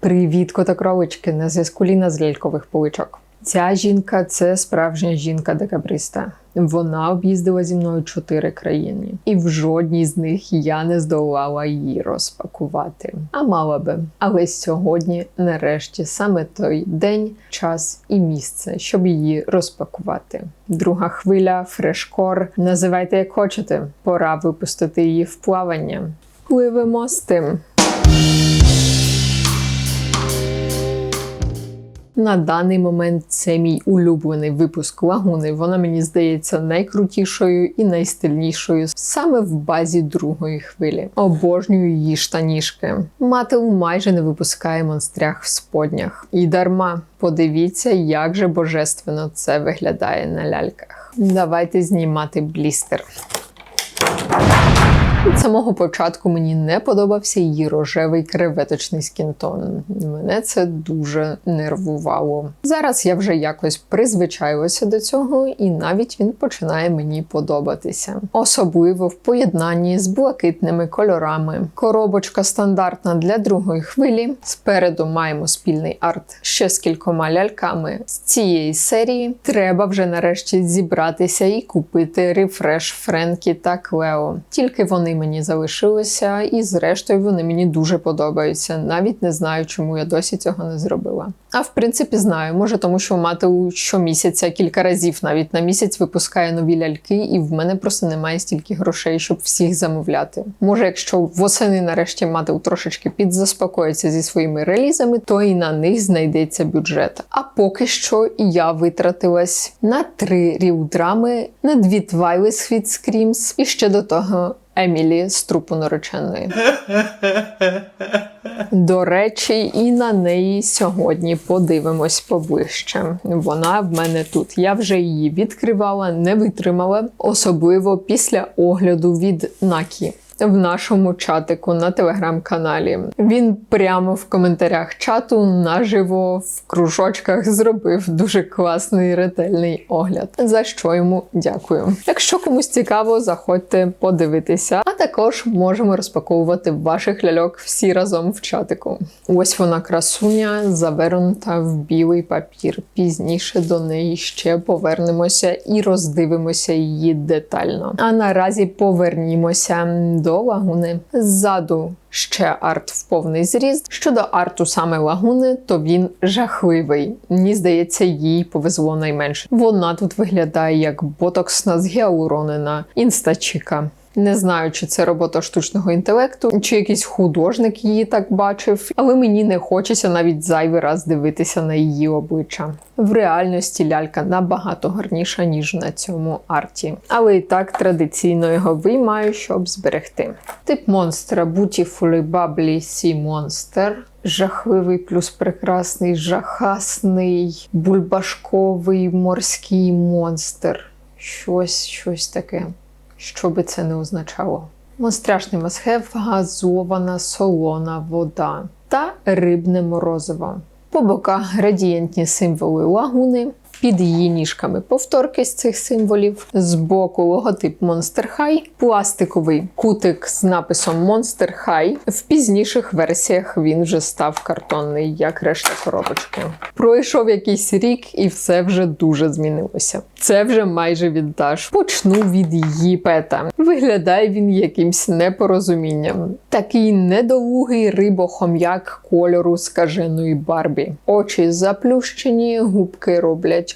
Привіт, котокровички! На зв'язку Ліна з лялькових поличок. Ця жінка це справжня жінка декабриста. Вона об'їздила зі мною чотири країни, і в жодній з них я не здолала її розпакувати. А мала би. Але сьогодні, нарешті, саме той день, час і місце, щоб її розпакувати. Друга хвиля, фрешкор. Називайте як хочете. Пора випустити її в плавання. Пливемо з тим. На даний момент це мій улюблений випуск лагуни. Вона мені здається найкрутішою і найстильнішою саме в базі другої хвилі. Обожнюю її штанішки. Мател майже не випускає монстрях в споднях. І дарма подивіться, як же божественно це виглядає на ляльках. Давайте знімати блістер. Від самого початку мені не подобався її рожевий креветочний скінтон. Мене це дуже нервувало. Зараз я вже якось призвичаюся до цього, і навіть він починає мені подобатися. Особливо в поєднанні з блакитними кольорами. Коробочка стандартна для другої хвилі. Спереду маємо спільний арт ще з кількома ляльками. З цієї серії треба вже нарешті зібратися і купити рефреш Френкі та Клео. Тільки вони мені залишилися, і зрештою вони мені дуже подобаються. Навіть не знаю, чому я досі цього не зробила. А в принципі, знаю, може, тому що мати щомісяця кілька разів навіть на місяць випускає нові ляльки, і в мене просто немає стільки грошей, щоб всіх замовляти. Може, якщо восени нарешті мати трошечки підзаспокоїться зі своїми релізами, то і на них знайдеться бюджет. А поки що і я витратилась на три рівдрами, на дві Twilight Sweet Screams і ще до того. Емілі з трупу нареченої. До речі, і на неї сьогодні подивимось поближче. Вона в мене тут. Я вже її відкривала, не витримала, особливо після огляду від Накі. В нашому чатику на телеграм-каналі він прямо в коментарях чату наживо в кружочках зробив дуже класний ретельний огляд. За що йому дякую. Якщо комусь цікаво, заходьте подивитися, а також можемо розпаковувати ваших ляльок всі разом в чатику. Ось вона красуня, завернута в білий папір. Пізніше до неї ще повернемося і роздивимося її детально. А наразі повернімося до до лагуни. Ззаду ще арт в повний зріст. Щодо арту саме лагуни, то він жахливий. Мені здається, їй повезло найменше. Вона тут виглядає як ботоксна з гіалуронена інстачіка. Не знаю, чи це робота штучного інтелекту, чи якийсь художник її так бачив, але мені не хочеться навіть зайвий раз дивитися на її обличчя. В реальності лялька набагато гарніша, ніж на цьому арті. Але і так традиційно його виймаю, щоб зберегти. Тип монстра Beautifully Bubbly Sea Monster. Жахливий плюс прекрасний, жахасний, бульбашковий морський монстр. Щось, щось таке що би це не означало. Монстряшний масхев, газована солона вода та рибне морозиво. По боках градієнтні символи лагуни, під її ніжками повторки з цих символів. Збоку логотип Monster High, пластиковий кутик з написом Monster High. В пізніших версіях він вже став картонний, як решта коробочки. Пройшов якийсь рік, і все вже дуже змінилося. Це вже майже віддаш. Почну від її пета. Виглядає він якимсь непорозумінням. Такий недолугий рибохом'як кольору скаженої барбі. Очі заплющені, губки роблять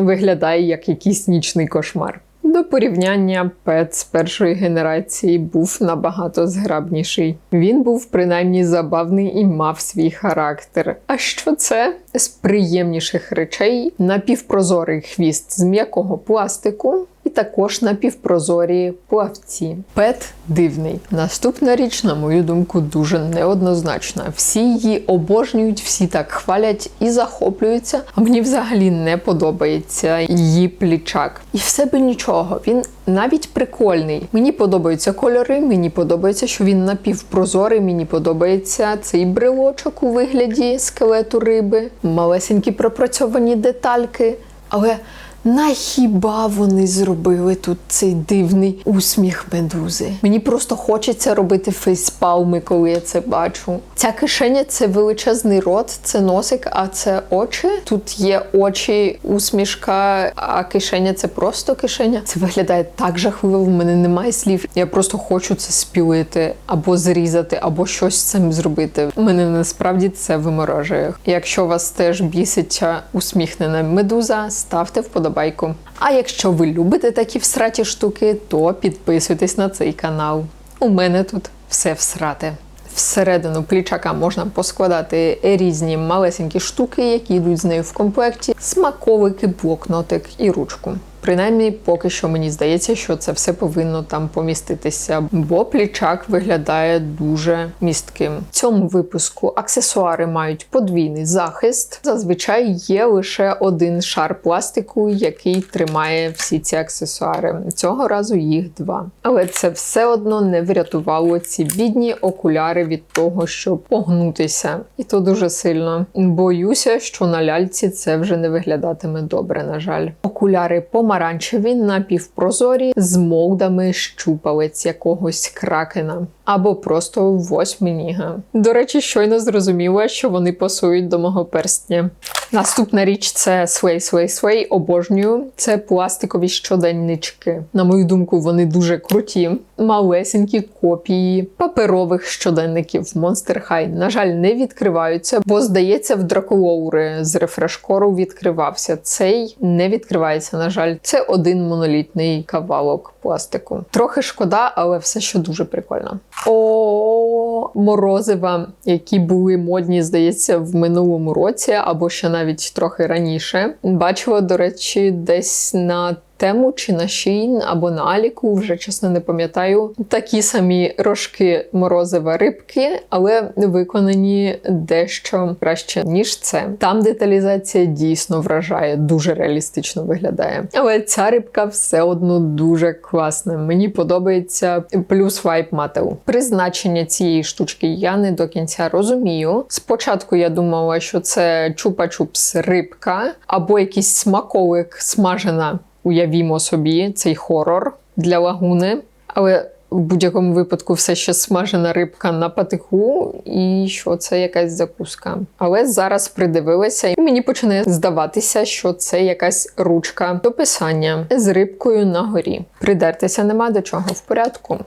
виглядає як якийсь нічний кошмар. До порівняння Пет з першої генерації був набагато зграбніший. Він був принаймні забавний і мав свій характер. А що це? З приємніших речей напівпрозорий хвіст з м'якого пластику, також напівпрозорі плавці. Пет дивний. Наступна річ, на мою думку, дуже неоднозначна. Всі її обожнюють, всі так хвалять і захоплюються. А мені взагалі не подобається її плічак. І все би нічого. Він навіть прикольний. Мені подобаються кольори, мені подобається, що він напівпрозорий. Мені подобається цей брелочок у вигляді скелету риби, малесенькі пропрацьовані детальки. Але На хіба вони зробили тут цей дивний усміх медузи? Мені просто хочеться робити фейспалми, коли я це бачу. Ця кишеня це величезний рот, це носик, а це очі. Тут є очі, усмішка, а кишеня це просто кишеня. Це виглядає так жахливо. В мене немає слів. Я просто хочу це спілити або зрізати, або щось з цим зробити. Мене насправді це виморожує. Якщо вас теж біситься усміхнена медуза, ставте вподобайку. А якщо ви любите такі всраті штуки, то підписуйтесь на цей канал. У мене тут все всрате. Всередину плічака можна поскладати різні малесенькі штуки, які йдуть з нею в комплекті, смаковики, блокнотик і ручку. Принаймні, поки що мені здається, що це все повинно там поміститися, бо плічак виглядає дуже містким. В цьому випуску аксесуари мають подвійний захист. Зазвичай є лише один шар пластику, який тримає всі ці аксесуари. Цього разу їх два. Але це все одно не врятувало ці бідні окуляри від того, щоб погнутися. І то дуже сильно. Боюся, що на ляльці це вже не виглядатиме добре, на жаль. Окуляри помаранчеві, напівпрозорі з молдами щупалець якогось кракена. Або просто восьминіга. До речі, щойно зрозуміла, що вони пасують до мого перстня. Наступна річ це Sway Sway Sway. Обожнюю. Це пластикові щоденнички. На мою думку, вони дуже круті. Малесенькі копії паперових щоденників Monster High. На жаль, не відкриваються, бо здається, в Дракулоури з рефрешкору відкривався. Цей не відкривається. На жаль, це один монолітний кавалок пластику. Трохи шкода, але все ще дуже прикольно. О, морозива, які були модні, здається, в минулому році, або ще навіть трохи раніше. Бачила, до речі, десь на тему чи на Shein, або на Аліку, вже чесно не пам'ятаю. Такі самі рожки морозива рибки, але виконані дещо краще, ніж це. Там деталізація дійсно вражає, дуже реалістично виглядає. Але ця рибка все одно дуже класна. Мені подобається плюс вайп мател. Призначення цієї штучки я не до кінця розумію. Спочатку я думала, що це чупа-чупс рибка або якийсь смаколик смажена уявімо собі цей хорор для лагуни, але в будь-якому випадку все ще смажена рибка на патику, і що це якась закуска. Але зараз придивилася, і мені починає здаватися, що це якась ручка до писання з рибкою на горі. Придертися нема до чого в порядку.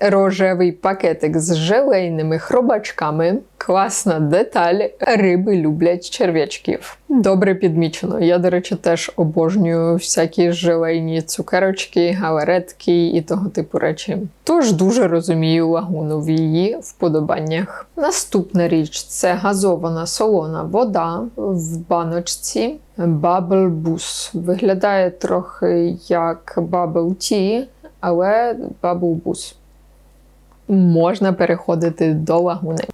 Рожевий пакетик з желейними хробачками. Класна деталь. Риби люблять черв'ячків. Добре підмічено. Я, до речі, теж обожнюю всякі желейні цукерочки, галаретки і того типу речі. Тож дуже розумію лагуну в її вподобаннях. Наступна річ це газована солона вода в баночці. Bubble Boost. Виглядає трохи як Bubble Tea, але Bubble Boost можна переходити до лагуни.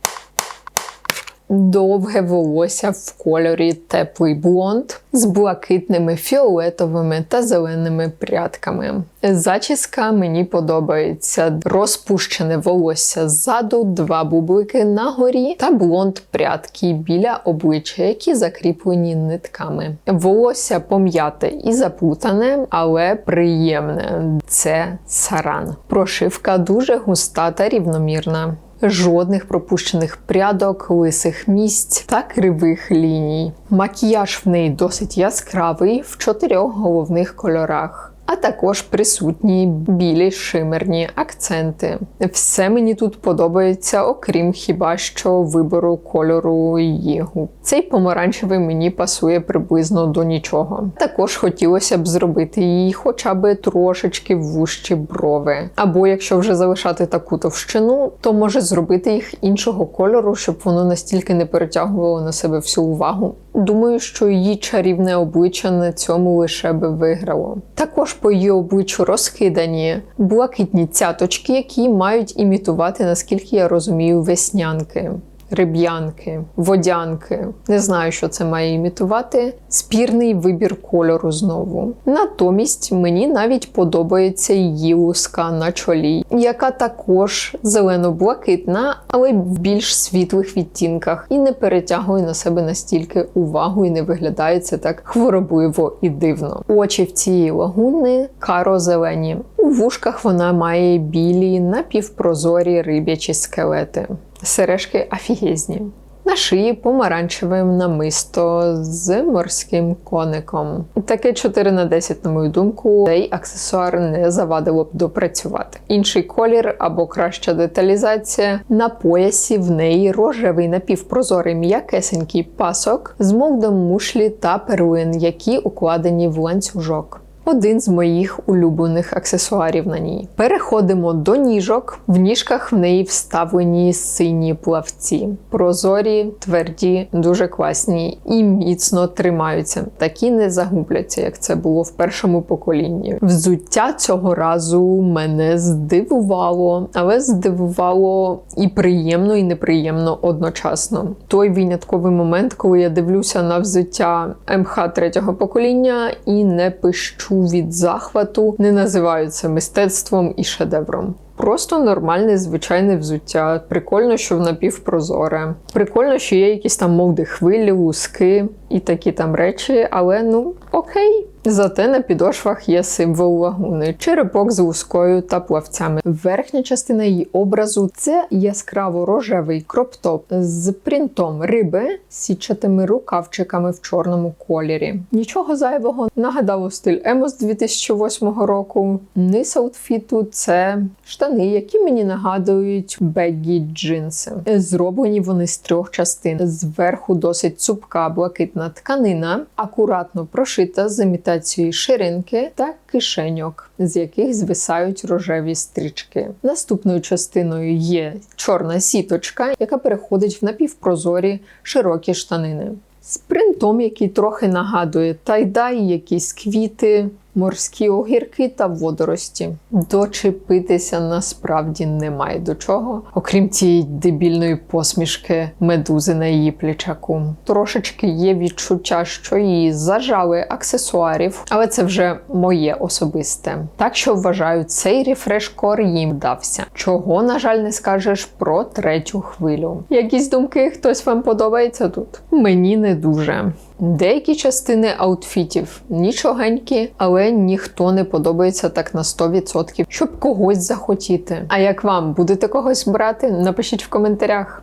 Довге волосся в кольорі теплий блонд з блакитними, фіолетовими та зеленими прядками. Зачіска мені подобається розпущене волосся ззаду, два бублики на горі та блонд прядки біля обличчя, які закріплені нитками. Волосся пом'яте і заплутане, але приємне. Це саран. Прошивка дуже густа та рівномірна. Жодних пропущених прядок, лисих місць та кривих ліній. Макіяж в неї досить яскравий в чотирьох головних кольорах. А також присутні білі шимерні акценти. Все мені тут подобається, окрім хіба що вибору кольору її губ. Цей помаранчевий мені пасує приблизно до нічого. Також хотілося б зробити їй хоча б трошечки вущі брови. Або якщо вже залишати таку товщину, то може зробити їх іншого кольору, щоб воно настільки не перетягувало на себе всю увагу. Думаю, що її чарівне обличчя на цьому лише би виграло. Також по її обличчю розкидані блакитні цяточки, які мають імітувати, наскільки я розумію, веснянки. Риб'янки, водянки. Не знаю, що це має імітувати. Спірний вибір кольору знову. Натомість мені навіть подобається її луска на чолі, яка також зелено-блакитна, але в більш світлих відтінках, і не перетягує на себе настільки увагу і не виглядає це так хворобливо і дивно. Очі в цієї лагуни каро-зелені. У вушках вона має білі напівпрозорі риб'ячі скелети. Сережки афігезні. На шиї помаранчеве намисто з морським коником. Таке 4 на 10, на мою думку, цей аксесуар не завадило б допрацювати. Інший колір або краща деталізація. На поясі в неї рожевий напівпрозорий м'якесенький пасок з мовдом мушлі та перлин, які укладені в ланцюжок один з моїх улюблених аксесуарів на ній. Переходимо до ніжок. В ніжках в неї вставлені сині плавці. Прозорі, тверді, дуже класні і міцно тримаються. Такі не загубляться, як це було в першому поколінні. Взуття цього разу мене здивувало, але здивувало і приємно, і неприємно одночасно. Той винятковий момент, коли я дивлюся на взуття МХ третього покоління і не пищу від захвату, не називаються мистецтвом і шедевром. Просто нормальне звичайне взуття. Прикольно, що в напівпрозоре. Прикольно, що є якісь там мовди хвилі, луски і такі там речі, але ну окей. Зате на підошвах є символ лагуни, черепок з лускою та плавцями. Верхня частина її образу це яскраво рожевий кроптоп з принтом риби, січатими рукавчиками в чорному кольорі. Нічого зайвого нагадало стиль Емо з 2008 року. Низ аутфіту це штани, які мені нагадують бегі джинси. Зроблені вони з трьох частин. Зверху досить цупка блакитна тканина, акуратно прошита з імітацією ширинки та кишеньок, з яких звисають рожеві стрічки. Наступною частиною є чорна сіточка, яка переходить в напівпрозорі широкі штанини. З принтом, який трохи нагадує тайдай, якісь квіти, морські огірки та водорості. Дочепитися насправді немає до чого, окрім цієї дебільної посмішки медузи на її плечаку. Трошечки є відчуття, що її зажали аксесуарів, але це вже моє особисте. Так що вважаю, цей рефреш-кор їм вдався. Чого, на жаль, не скажеш про третю хвилю. Якісь думки, хтось вам подобається тут? Мені не дуже. Деякі частини аутфітів нічогенькі, але ніхто не подобається так на 100%, щоб когось захотіти. А як вам будете когось брати? Напишіть в коментарях.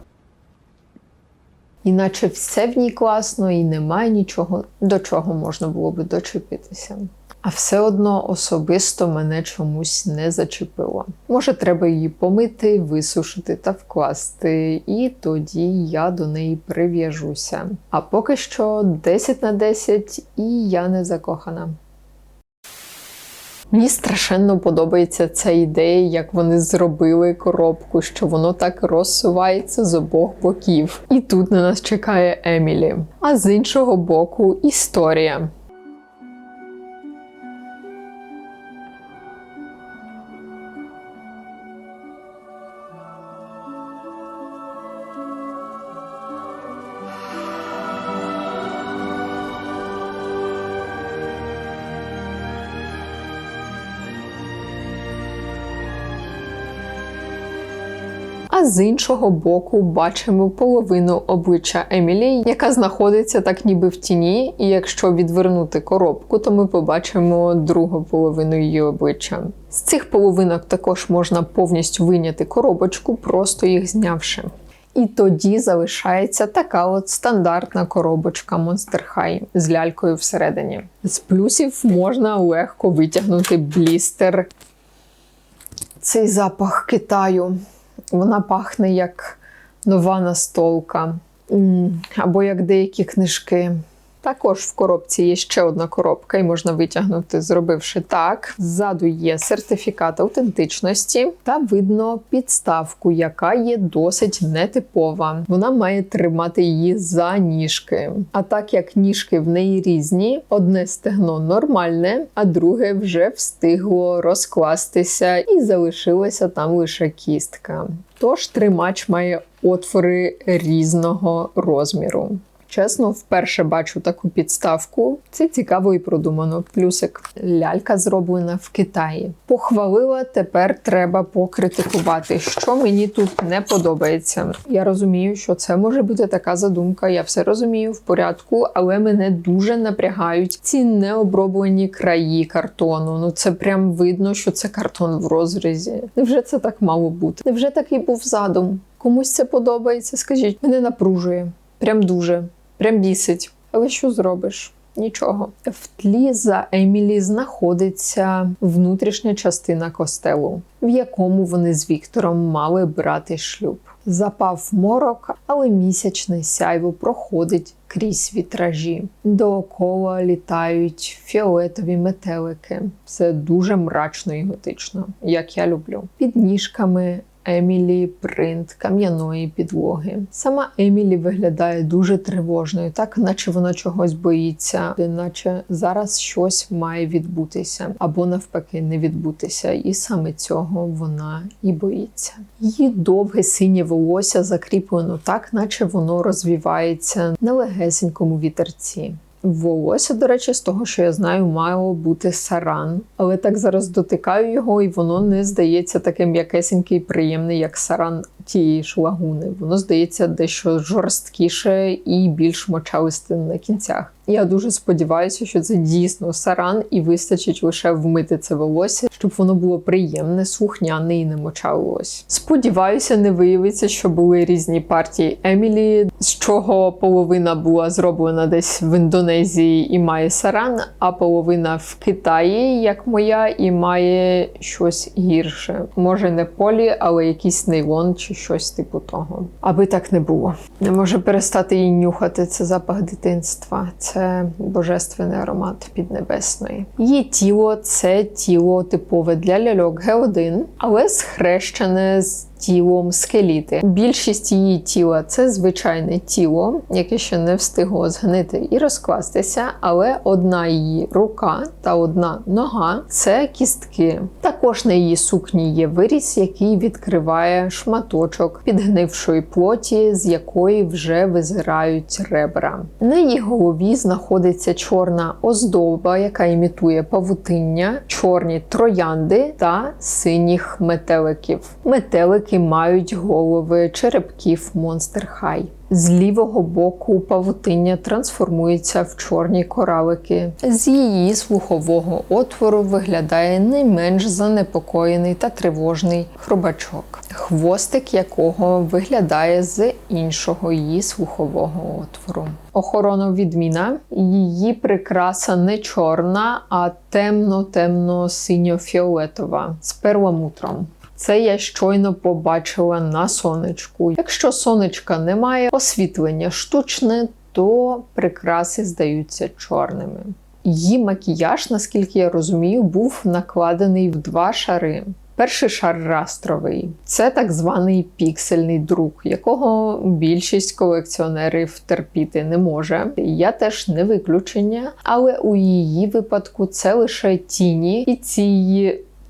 Іначе все в ній класно і немає нічого, до чого можна було би дочепитися. А все одно особисто мене чомусь не зачепило. Може, треба її помити, висушити та вкласти, і тоді я до неї прив'яжуся. А поки що 10 на 10 і я не закохана. Мені страшенно подобається ця ідея, як вони зробили коробку, що воно так розсувається з обох боків. І тут на нас чекає Емілі. А з іншого боку історія. З іншого боку бачимо половину обличчя Емілі, яка знаходиться так ніби в тіні. І якщо відвернути коробку, то ми побачимо другу половину її обличчя. З цих половинок також можна повністю виняти коробочку, просто їх знявши. І тоді залишається така от стандартна коробочка Monster High з лялькою всередині. З плюсів можна легко витягнути блістер. Цей запах Китаю. Вона пахне як нова настолка. Або як деякі книжки. Також в коробці є ще одна коробка, і можна витягнути, зробивши так. Ззаду є сертифікат аутентичності та видно підставку, яка є досить нетипова. Вона має тримати її за ніжки. А так як ніжки в неї різні, одне стегно нормальне, а друге вже встигло розкластися і залишилася там лише кістка. Тож тримач має отвори різного розміру. Чесно, вперше бачу таку підставку. Це цікаво і продумано. Плюсик лялька зроблена в Китаї. Похвалила, тепер треба покритикувати, що мені тут не подобається. Я розумію, що це може бути така задумка. Я все розумію в порядку, але мене дуже напрягають ці необроблені краї картону. Ну це прям видно, що це картон в розрізі. Невже це так мало бути? Невже такий був задум? Комусь це подобається? Скажіть, мене напружує. Прям дуже, прям бісить. Але що зробиш? Нічого. В тлі за Емілі знаходиться внутрішня частина костелу, в якому вони з Віктором мали брати шлюб. Запав морок, але місячне сяйво проходить крізь вітражі. Доокола літають фіолетові метелики. Це дуже мрачно і готично, як я люблю. Під ніжками Емілі принт кам'яної підлоги. Сама Емілі виглядає дуже тривожною, так наче вона чогось боїться, наче зараз щось має відбутися, або навпаки не відбутися. І саме цього вона і боїться. Її довге синє волосся закріплено так, наче воно розвівається на легесенькому вітерці. Волосся, до речі, з того, що я знаю, мало бути саран. Але так зараз дотикаю його, і воно не здається таким м'якесеньке і приємний, як саран тієї ж лагуни. Воно здається дещо жорсткіше і більш мочалисте на кінцях. Я дуже сподіваюся, що це дійсно саран, і вистачить лише вмити це волосся, щоб воно було приємне, слухняне і не мочалось. Сподіваюся, не виявиться, що були різні партії Емілі, з чого половина була зроблена десь в Індонезії і має саран, а половина в Китаї, як моя, і має щось гірше. Може не полі, але якийсь нейлон чи щось типу того. Аби так не було. Не може перестати її нюхати. Це запах дитинства. Це божественний аромат піднебесної. Її тіло це тіло типове для ляльок Г1, але схрещене з тілом скеліти. Більшість її тіла це звичайне тіло, яке ще не встигло згнити і розкластися, але одна її рука та одна нога це кістки. Також на її сукні є виріз, який відкриває шматочок підгнившої плоті, з якої вже визирають ребра. На її голові знаходиться чорна оздоба, яка імітує павутиння, чорні троянди та синіх метеликів. Метелики які мають голови черепків Monster High. З лівого боку павутиння трансформується в чорні коралики. З її слухового отвору виглядає не менш занепокоєний та тривожний хробачок, хвостик якого виглядає з іншого її слухового отвору. Охорона відміна. Її прикраса не чорна, а темно-темно-синьо-фіолетова з перламутром. Це я щойно побачила на сонечку. Якщо сонечка немає, освітлення штучне, то прикраси здаються чорними. Її макіяж, наскільки я розумію, був накладений в два шари. Перший шар растровий це так званий піксельний друк, якого більшість колекціонерів терпіти не може. Я теж не виключення, але у її випадку це лише тіні, і ці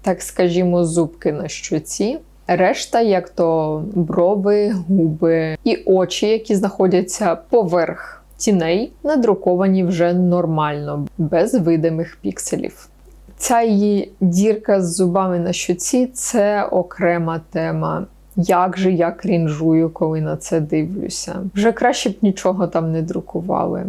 так скажімо, зубки на щоці. Решта, як то брови, губи і очі, які знаходяться поверх тіней, надруковані вже нормально, без видимих пікселів. Ця її дірка з зубами на щоці це окрема тема. Як же я крінжую, коли на це дивлюся? Вже краще б нічого там не друкували.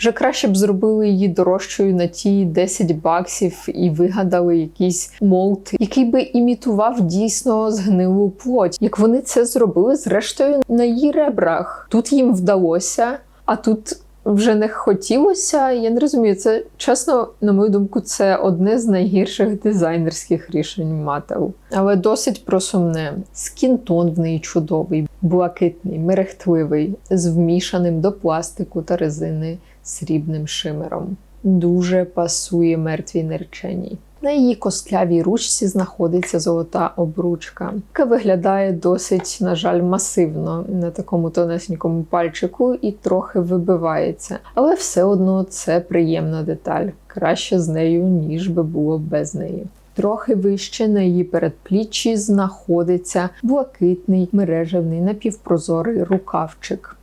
Вже краще б зробили її дорожчою на ті 10 баксів і вигадали якийсь молд, який би імітував дійсно згнилу плоть. Як вони це зробили, зрештою на її ребрах. Тут їм вдалося, а тут. Вже не хотілося, я не розумію. Це чесно, на мою думку, це одне з найгірших дизайнерських рішень Мател. Але досить просумне. Скінтон в неї чудовий, блакитний, мерехтливий, з вмішаним до пластику та резини срібним шимером. Дуже пасує мертвій нерченій. На її костлявій ручці знаходиться золота обручка, яка виглядає досить, на жаль, масивно на такому тонесенькому пальчику і трохи вибивається. Але все одно це приємна деталь. Краще з нею, ніж би було без неї. Трохи вище на її передпліччі знаходиться блакитний мережевний напівпрозорий рукавчик.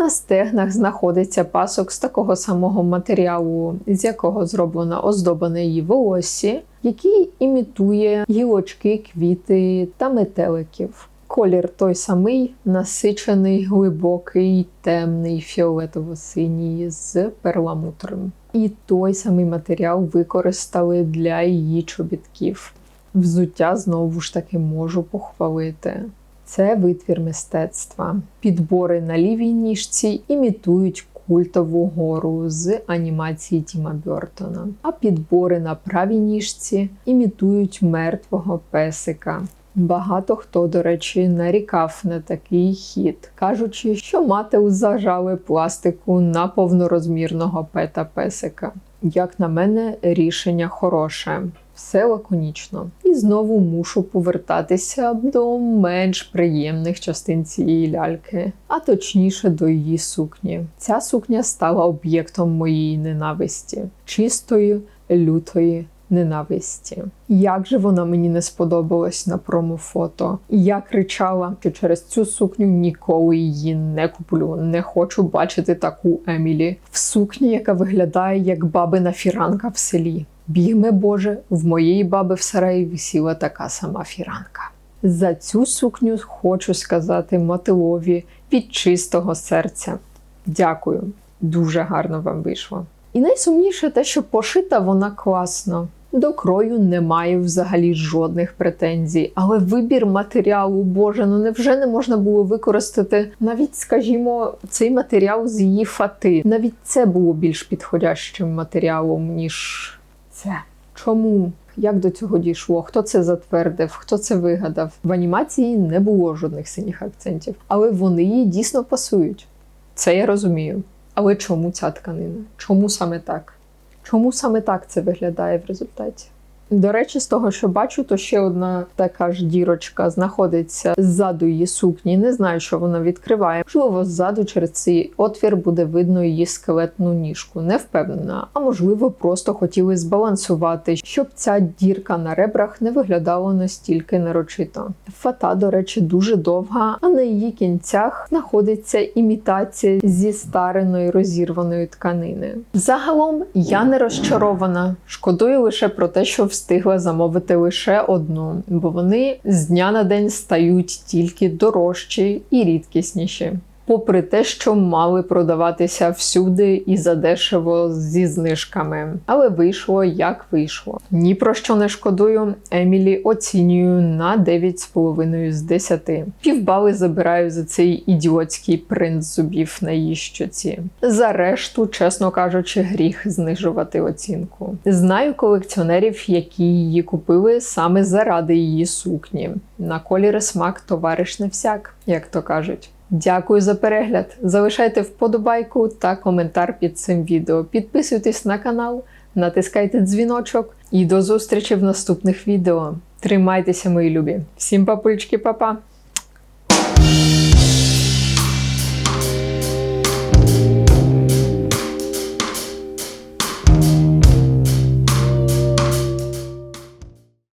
На стегнах знаходиться пасок з такого самого матеріалу, з якого зроблено оздобане її волосся, який імітує гілочки, квіти та метеликів. Колір той самий, насичений, глибокий, темний, фіолетово-синій з перламутром. І той самий матеріал використали для її чобітків. Взуття знову ж таки можу похвалити. Це витвір мистецтва. Підбори на лівій ніжці імітують культову гору з анімації Тіма Бертона, а підбори на правій ніжці імітують мертвого песика. Багато хто, до речі, нарікав на такий хід, кажучи, що мати зажали пластику на повнорозмірного пета песика. Як на мене, рішення хороше, все лаконічно. І знову мушу повертатися до менш приємних частин цієї ляльки, а точніше до її сукні. Ця сукня стала об'єктом моєї ненависті, чистої, лютої ненависті. Як же вона мені не сподобалась на промофото. Я кричала, що через цю сукню ніколи її не куплю. Не хочу бачити таку Емілі в сукні, яка виглядає як бабина фіранка в селі. Бігме Боже, в моєї баби в сараї висіла така сама фіранка. За цю сукню хочу сказати мотилові від чистого серця. Дякую, дуже гарно вам вийшло. І найсумніше те, що пошита вона класно. До крою немає взагалі жодних претензій, але вибір матеріалу, боже, ну невже не можна було використати навіть, скажімо, цей матеріал з її фати? Навіть це було більш підходящим матеріалом, ніж це. Чому? Як до цього дійшло? Хто це затвердив? Хто це вигадав? В анімації не було жодних синіх акцентів, але вони їй дійсно пасують. Це я розумію. Але чому ця тканина? Чому саме так? Чому саме так це виглядає в результаті? До речі, з того, що бачу, то ще одна така ж дірочка знаходиться ззаду її сукні. Не знаю, що вона відкриває. Можливо, ззаду через цей отвір буде видно її скелетну ніжку. Не впевнена, а можливо, просто хотіли збалансувати, щоб ця дірка на ребрах не виглядала настільки нарочито. Фата, до речі, дуже довга, а на її кінцях знаходиться імітація зі стареної розірваної тканини. Загалом я не розчарована. Шкодую лише про те, що встигла замовити лише одну, бо вони з дня на день стають тільки дорожчі і рідкісніші. Попри те, що мали продаватися всюди і задешево зі знижками, але вийшло як вийшло. Ні про що не шкодую. Емілі оцінюю на 9,5 з 10. Півбали забираю за цей ідіотський принт зубів на її щоці. За решту, чесно кажучи, гріх знижувати оцінку. Знаю колекціонерів, які її купили саме заради її сукні. На колір смак товариш не всяк, як то кажуть. Дякую за перегляд. Залишайте вподобайку та коментар під цим відео. Підписуйтесь на канал, натискайте дзвіночок і до зустрічі в наступних відео. Тримайтеся, мої любі! Всім папульчки, па-па!